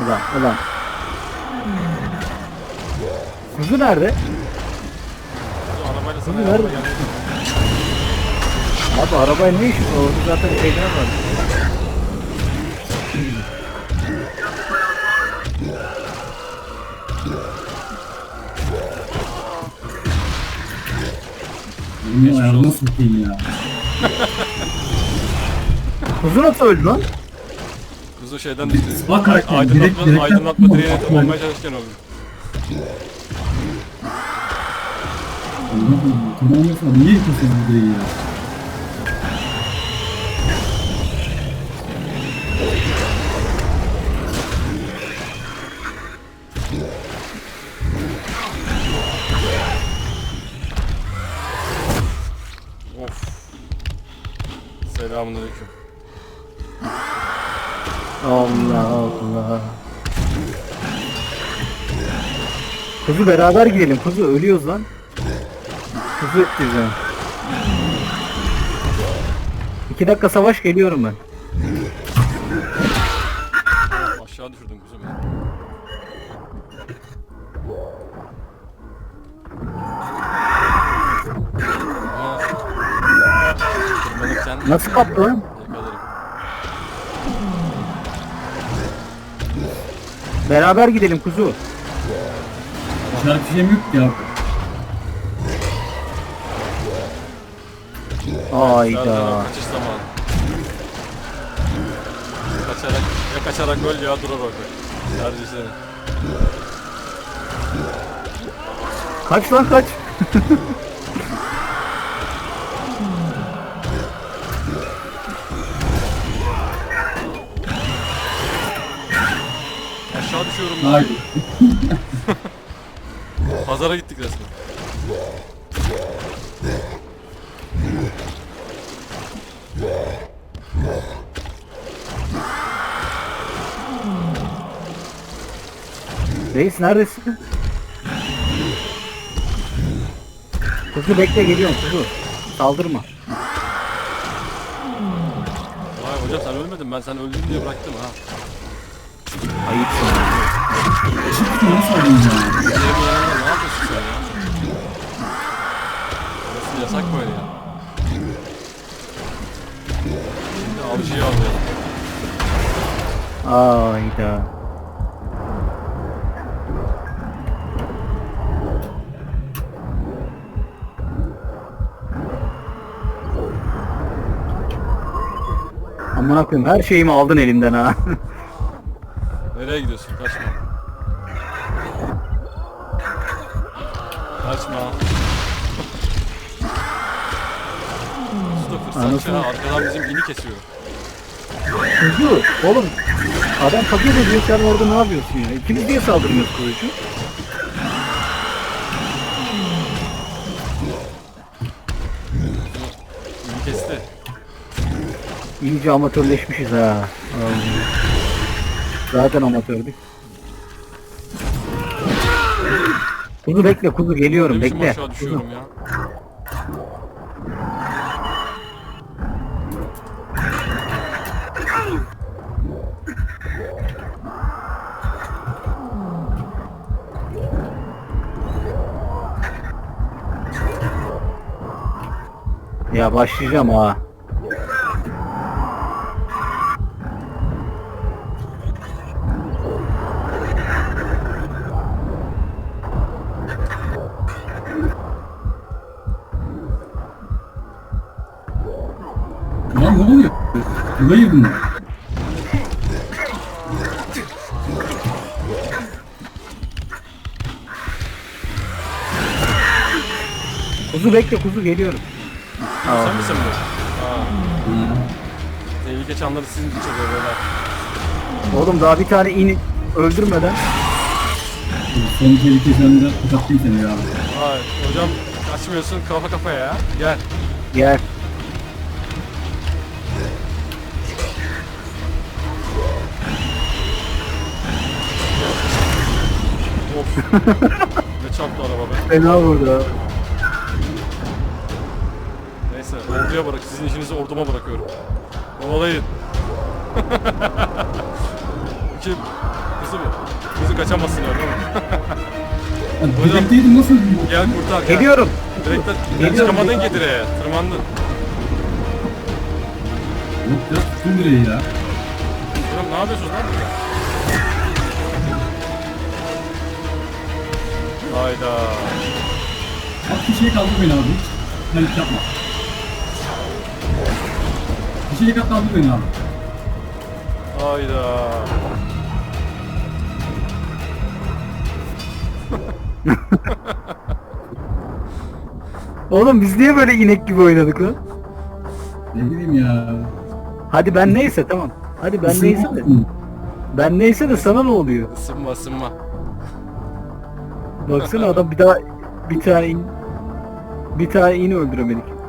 Ulan ulan. Kuzu nerede? Arabayla sana Kuzu nerede? Abi arabaya ne iş? Orada zaten şeyler var. Bunun ayarına sokayım ya. Kuzu nasıl öldü lan? Kuzu şeyden düştü. Bak karakter, Aydınlatma, direkt- direkt aydınlatma direğine bak. çalışırken oldu. Tırmanmıyorsa niye yıkıyorsun bu direği ya? Selamünaleyküm. Allah Allah. Kuzu beraber gidelim. Kuzu ölüyoruz lan. Kuzu diyeceğim. İki dakika savaş geliyorum ben. Aşağı düşürdüm kuzum. Ama Nasıl kaptı lan? Beraber gidelim kuzu. Bir şeyim yok ya. Hayda. Birazdan kaçış zamanı. Kaçarak, ya kaçarak öl ya durar orada. Tercih senin. Kaç lan kaç. Aşağı düşüyorum lan. Haydi. Pazara gittik resmen. Reis neredesin? Kuzu bekle geliyorum kuzu. Saldırma. Vay hocam sen ölmedin ben sen öldün diye bıraktım ha. Çıktı nasıl ya? Burası yasak böyle ya. Şimdi avcıyı avlayalım. Ayda. Amına koyayım her şeyimi aldın elimden ha. Nereye gidiyorsun? Kaçma. Kaçma. Usta fırsatçı ha. Arkadan bizim ini kesiyor. Kuzu oğlum adam paket ediyor sen orada ne yapıyorsun ya? İkimiz niye saldırmıyoruz kuzucu? İni kesti. İyice amatörleşmişiz ha. Vallahi. Zaten amatördük. Kuzu bekle kuzu geliyorum Ne biçim bekle. aşağı Kuzu. düşüyorum ya. Ya başlayacağım ha. Lan ne oluyor? Burayı bunlar. Kuzu bekle kuzu geliyorum. Sen misin bu? Aa. Tehlike çanları sizin için çalıyor böyle. Oğlum daha bir tane in öldürmeden. Son tehlike de kapattım seni ya. Hayır hocam kaçmıyorsun kafa kafaya ya. Gel. Gel. Ne çarptı araba be. Fena vurdu. Neyse orduya bırak. Sizin işinizi orduma bırakıyorum. Kovalayın. İki hızlı bu. Hızlı kaçamazsın öyle. Yani Hocam- Direkteydim nasıl? Gel kurtar gel. Geliyorum. Direkt de Geliyorum. çıkamadın ki direğe. Tırmandın. Yok ya tuttum direği ya. Oğlum ne yapıyorsunuz lan burada? Hayda. Bak kişiye kaldı beni abi. Panik yapma. Kişiye kaldı beni abi. Hayda. Oğlum biz niye böyle inek gibi oynadık lan? Ne bileyim ya. Hadi ben neyse tamam. Hadi ben Isınma neyse de. mı? Ben neyse de sana ne oluyor? Isınma ısınma. Baksana adam bir daha bir tane in bir tane in öldüremedik.